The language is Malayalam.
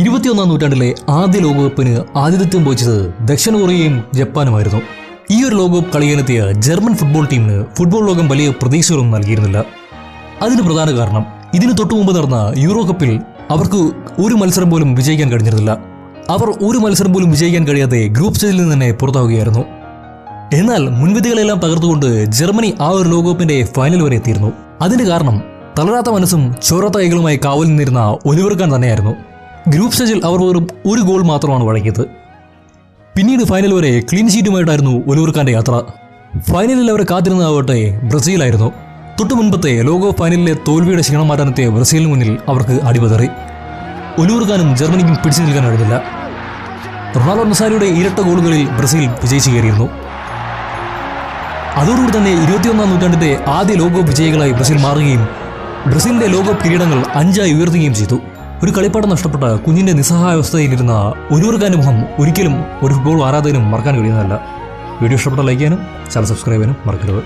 ഇരുപത്തിയൊന്നാം നൂറ്റാണ്ടിലെ ആദ്യ ലോകകപ്പിന് ആതിഥ്യം വഹിച്ചത് ദക്ഷിണ കൊറിയയും ജപ്പാനുമായിരുന്നു. ഈ ഒരു ലോകകപ്പ് കളിയാനെത്തിയ ജർമ്മൻ ഫുട്ബോൾ ടീമിന് ഫുട്ബോൾ ലോകം വലിയ പ്രതീക്ഷകളൊന്നും നൽകിയിരുന്നില്ല. അതിന് പ്രധാന കാരണം ഇതിനു തൊട്ടു മുമ്പ് നടന്ന യൂറോ കപ്പിൽ അവർക്ക് ഒരു മത്സരം പോലും വിജയിക്കാൻ കഴിഞ്ഞിരുന്നില്ല. അവർ ഒരു മത്സരം പോലും വിജയിക്കാൻ കഴിയാതെ ഗ്രൂപ്പ് സ്റ്റേജിൽ നിന്ന് തന്നെ പുറത്താവുകയായിരുന്നു. എന്നാൽ മുൻവിധികളെല്ലാം തകർത്തുകൊണ്ട് ജർമ്മനി ആ ഒരു ലോകകപ്പിന്റെ ഫൈനൽ വരെ എത്തിയിരുന്നു. അതിന് കാരണം തളരാത്ത മനസ്സും ചോരാത്ത കൈകളുമായി കാവൽ നിന്നിരുന്ന ഒലിവർക്കാൻ തന്നെയായിരുന്നു. ഗ്രൂപ്പ് സ്റ്റേജിൽ അവർ വെറും ഒരു ഗോൾ മാത്രമാണ് വഴങ്ങിയത്. പിന്നീട് ഫൈനൽ വരെ ക്ലീൻ ഷീറ്റുമായിട്ടായിരുന്നു ഒലൂർക്കാന്റെ യാത്ര. ഫൈനലിൽ അവരെ കാത്തിരുന്നതാവട്ടെ ബ്രസീലായിരുന്നു. തൊട്ടു മുൻപത്തെ ലോക ഫൈനലിലെ തോൽവിയുടെ ക്ഷീണം മാറ്റാനെത്തിയ ബ്രസീലിന് മുന്നിൽ അവർക്ക് അടിപതറി. ഒലൂർക്കാനും ജർമ്മനിക്കും പിടിച്ചു നിൽക്കാൻ കഴിഞ്ഞില്ല. റൊണാൾഡോ നസാരിയുടെ ഇരട്ട ഗോളുകളിൽ ബ്രസീൽ വിജയിച്ചു കയറിയിരുന്നു. അതോടുകൂടി തന്നെ ഇരുപത്തിയൊന്നാം നൂറ്റാണ്ടിന്റെ ആദ്യ ലോകകപ്പ് വിജയികളായി ബ്രസീൽ മാറുകയും ബ്രസീലിന്റെ ലോകകപ്പ് കിരീടങ്ങൾ അഞ്ചായി ഉയർത്തുകയും ചെയ്തു. ഒരു കളിപ്പാടം നഷ്ടപ്പെട്ട കുഞ്ഞിന്റെ നിസ്സഹായാവസ്ഥയിലിരുന്ന ഒരുവർക്കാന്റെ മുഖം ഒരിക്കലും ഒരു ഫുട്ബോൾ ആരാധകനും മറക്കാൻ കഴിയുന്നതല്ല. വീഡിയോ ഇഷ്ടപ്പെട്ട ലൈക്ക് ചെയ്യാനും ചാനൽ സബ്സ്ക്രൈബ് ചെയ്യാനും മറക്കരുത്.